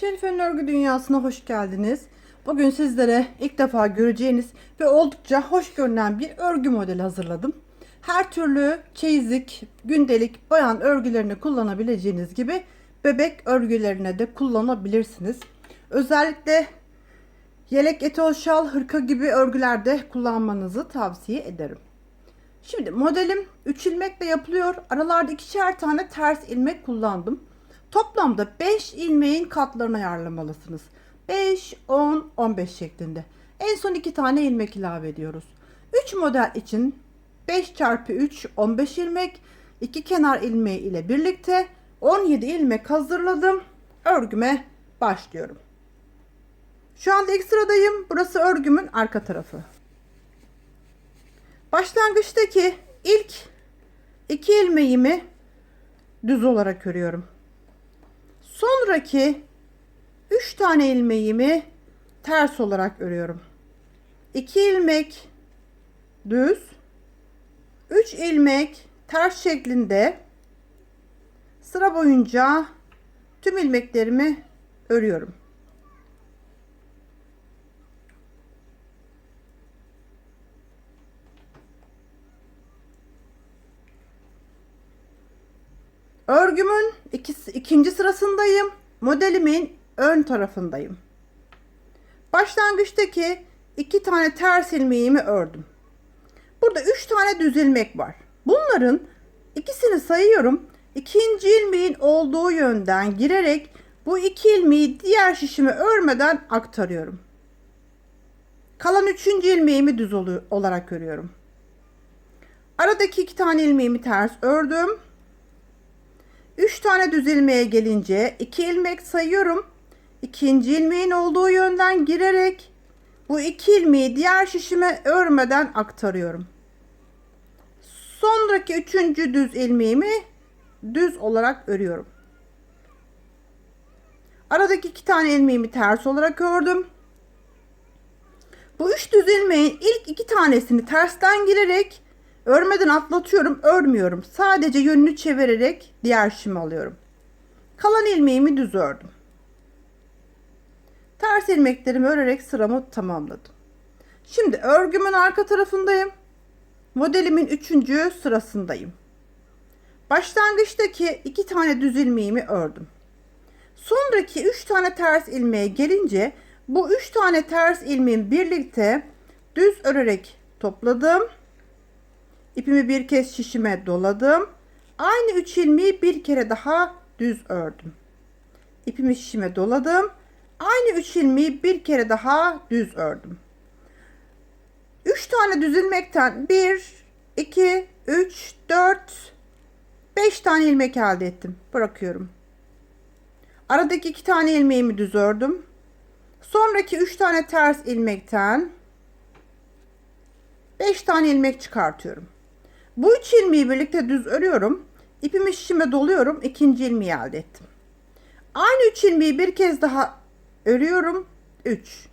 Şerife'nin örgü dünyasına hoş geldiniz. Bugün sizlere ilk defa göreceğiniz ve oldukça hoş görünen bir örgü modeli hazırladım. Her türlü çeyizlik, gündelik, bayan örgülerini kullanabileceğiniz gibi bebek örgülerine de kullanabilirsiniz. Özellikle yelek, etol, şal, hırka gibi örgülerde kullanmanızı tavsiye ederim. Şimdi modelim 3 ilmekle yapılıyor. Aralarda ikişer tane ters ilmek kullandım. Toplamda 5 ilmeğin katlarını ayarlamalısınız. 5, 10, 15 şeklinde. En son 2 tane ilmek ilave ediyoruz. 3 model için 5 çarpı 3 15 ilmek. 2 kenar ilmeği ile birlikte 17 ilmek hazırladım. Örgüme başlıyorum. Şu anda ilk sıradayım. Burası örgümün arka tarafı. Başlangıçtaki ilk iki ilmeğimi düz olarak örüyorum. Sonraki 3 tane ilmeğimi ters olarak örüyorum. 2 ilmek düz, 3 ilmek ters şeklinde sıra boyunca tüm ilmeklerimi örüyorum. Örgümün ikisi, ikinci sırasındayım. Modelimin ön tarafındayım. Başlangıçtaki iki tane ters ilmeğimi ördüm. Burada üç tane düz ilmek var. Bunların ikisini sayıyorum. İkinci ilmeğin olduğu yönden girerek bu iki ilmeği diğer şişime örmeden aktarıyorum. Kalan üçüncü ilmeğimi düz olarak örüyorum. Aradaki iki tane ilmeğimi ters ördüm. 3 tane düz ilmeğe gelince 2 ilmek sayıyorum. İkinci ilmeğin olduğu yönden girerek bu iki ilmeği diğer şişime örmeden aktarıyorum. Sonraki üçüncü düz ilmeğimi düz olarak örüyorum. Aradaki iki tane ilmeğimi ters olarak ördüm. Bu üç düz ilmeğin ilk iki tanesini tersten girerek Örmeden atlatıyorum, örmüyorum. Sadece yönünü çevirerek diğer şimi alıyorum. Kalan ilmeğimi düz ördüm. Ters ilmeklerimi örerek sıramı tamamladım. Şimdi örgümün arka tarafındayım. Modelimin üçüncü sırasındayım. Başlangıçtaki iki tane düz ilmeğimi ördüm. Sonraki üç tane ters ilmeğe gelince bu üç tane ters ilmeğin birlikte düz örerek topladım İpimi bir kez şişime doladım. Aynı üç ilmeği bir kere daha düz ördüm. İpimi şişime doladım. Aynı üç ilmeği bir kere daha düz ördüm. Üç tane düz ilmekten bir, iki, üç, dört, beş tane ilmek elde ettim. Bırakıyorum. Aradaki iki tane ilmeğimi düz ördüm. Sonraki üç tane ters ilmekten beş tane ilmek çıkartıyorum. Bu üç ilmeği birlikte düz örüyorum. İpimi şişime doluyorum. ikinci ilmeği elde ettim. Aynı üç ilmeği bir kez daha örüyorum. 3.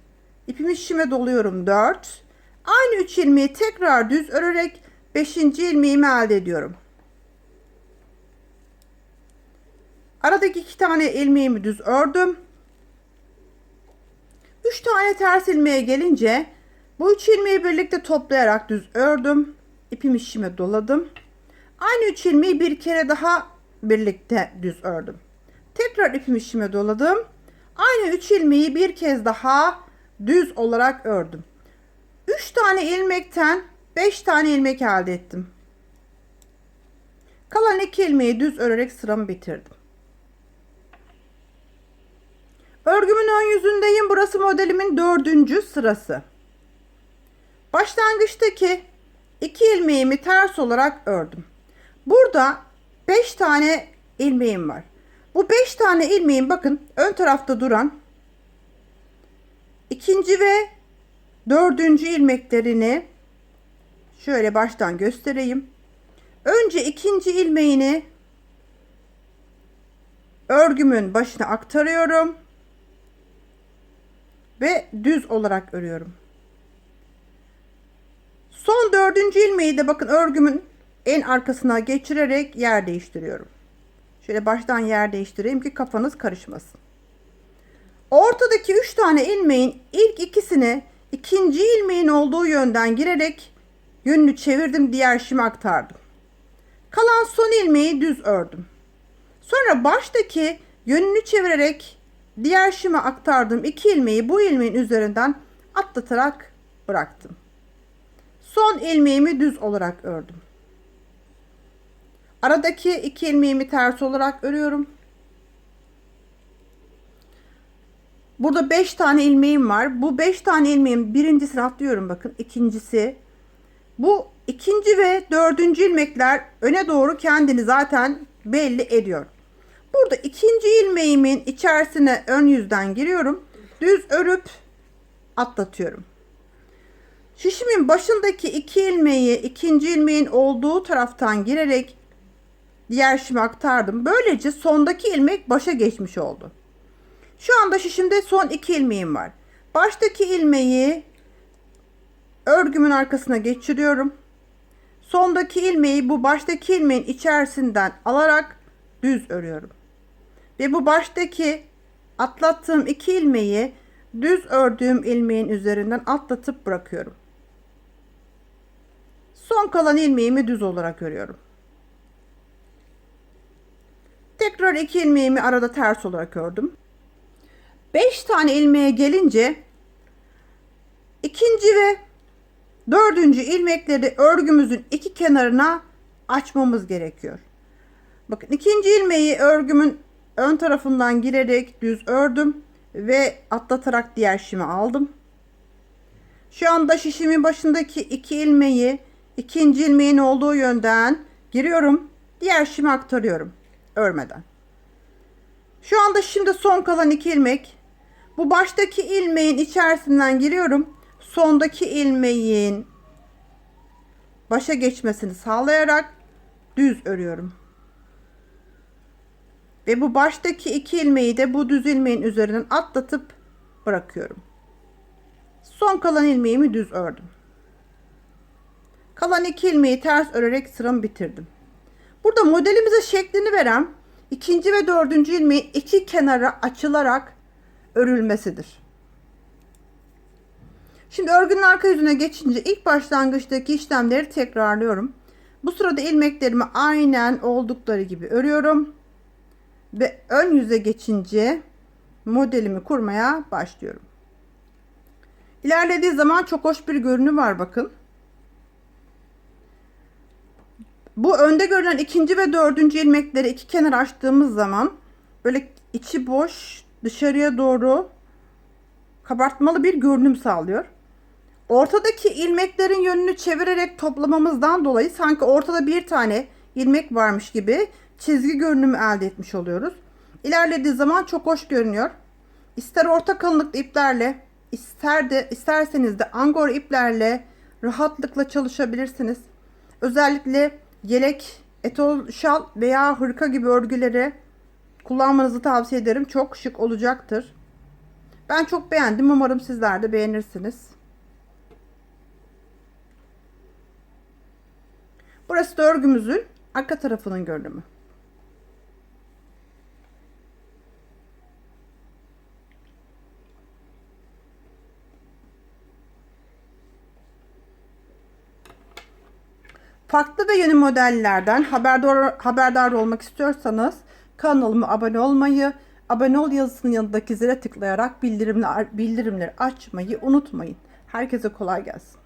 İpimi şişime doluyorum. 4. Aynı üç ilmeği tekrar düz örerek 5. ilmeğimi elde ediyorum. Aradaki iki tane ilmeğimi düz ördüm. 3 tane ters ilmeğe gelince bu üç ilmeği birlikte toplayarak düz ördüm ipimi şişime doladım. Aynı üç ilmeği bir kere daha birlikte düz ördüm. Tekrar ipimi şişime doladım. Aynı üç ilmeği bir kez daha düz olarak ördüm. 3 tane ilmekten 5 tane ilmek elde ettim. Kalan iki ilmeği düz örerek sıramı bitirdim. Örgümün ön yüzündeyim. Burası modelimin dördüncü sırası. Başlangıçtaki 2 ilmeğimi ters olarak ördüm. Burada 5 tane ilmeğim var. Bu 5 tane ilmeğin bakın ön tarafta duran ikinci ve dördüncü ilmeklerini şöyle baştan göstereyim. Önce ikinci ilmeğini örgümün başına aktarıyorum ve düz olarak örüyorum. Son dördüncü ilmeği de bakın örgümün en arkasına geçirerek yer değiştiriyorum. Şöyle baştan yer değiştireyim ki kafanız karışmasın. Ortadaki 3 tane ilmeğin ilk ikisini ikinci ilmeğin olduğu yönden girerek yönünü çevirdim diğer şimi aktardım. Kalan son ilmeği düz ördüm. Sonra baştaki yönünü çevirerek diğer şime aktardığım iki ilmeği bu ilmeğin üzerinden atlatarak bıraktım. Son ilmeğimi düz olarak ördüm. Aradaki iki ilmeğimi ters olarak örüyorum. Burada 5 tane ilmeğim var. Bu 5 tane ilmeğin birincisini atlıyorum bakın. ikincisi. Bu ikinci ve dördüncü ilmekler öne doğru kendini zaten belli ediyor. Burada ikinci ilmeğimin içerisine ön yüzden giriyorum. Düz örüp atlatıyorum. Şişimin başındaki iki ilmeği ikinci ilmeğin olduğu taraftan girerek diğer şişime aktardım. Böylece sondaki ilmek başa geçmiş oldu. Şu anda şişimde son iki ilmeğim var. Baştaki ilmeği örgümün arkasına geçiriyorum. Sondaki ilmeği bu baştaki ilmeğin içerisinden alarak düz örüyorum. Ve bu baştaki atlattığım iki ilmeği düz ördüğüm ilmeğin üzerinden atlatıp bırakıyorum. Son kalan ilmeğimi düz olarak örüyorum. Tekrar iki ilmeğimi arada ters olarak ördüm. 5 tane ilmeğe gelince ikinci ve dördüncü ilmekleri örgümüzün iki kenarına açmamız gerekiyor. Bakın ikinci ilmeği örgümün ön tarafından girerek düz ördüm ve atlatarak diğer şimi aldım. Şu anda şişimin başındaki iki ilmeği ikinci ilmeğin olduğu yönden giriyorum. Diğer şimi aktarıyorum örmeden. Şu anda şimdi son kalan iki ilmek. Bu baştaki ilmeğin içerisinden giriyorum. Sondaki ilmeğin başa geçmesini sağlayarak düz örüyorum. Ve bu baştaki iki ilmeği de bu düz ilmeğin üzerinden atlatıp bırakıyorum. Son kalan ilmeğimi düz ördüm. Kalan iki ilmeği ters örerek sıramı bitirdim. Burada modelimize şeklini veren ikinci ve dördüncü ilmeğin iki kenara açılarak örülmesidir. Şimdi örgünün arka yüzüne geçince ilk başlangıçtaki işlemleri tekrarlıyorum. Bu sırada ilmeklerimi aynen oldukları gibi örüyorum. Ve ön yüze geçince modelimi kurmaya başlıyorum. İlerlediği zaman çok hoş bir görünüm var bakın. Bu önde görülen ikinci ve dördüncü ilmekleri iki kenar açtığımız zaman böyle içi boş dışarıya doğru kabartmalı bir görünüm sağlıyor. Ortadaki ilmeklerin yönünü çevirerek toplamamızdan dolayı sanki ortada bir tane ilmek varmış gibi çizgi görünümü elde etmiş oluyoruz. İlerlediği zaman çok hoş görünüyor. İster orta kalınlıklı iplerle, ister de isterseniz de angora iplerle rahatlıkla çalışabilirsiniz. Özellikle yelek, etol şal veya hırka gibi örgüleri kullanmanızı tavsiye ederim. Çok şık olacaktır. Ben çok beğendim. Umarım sizler de beğenirsiniz. Burası da örgümüzün arka tarafının görünümü. Farklı ve yeni modellerden haberdar, haberdar olmak istiyorsanız kanalıma abone olmayı, abone ol yazısının yanındaki zile tıklayarak bildirimler, bildirimleri açmayı unutmayın. Herkese kolay gelsin.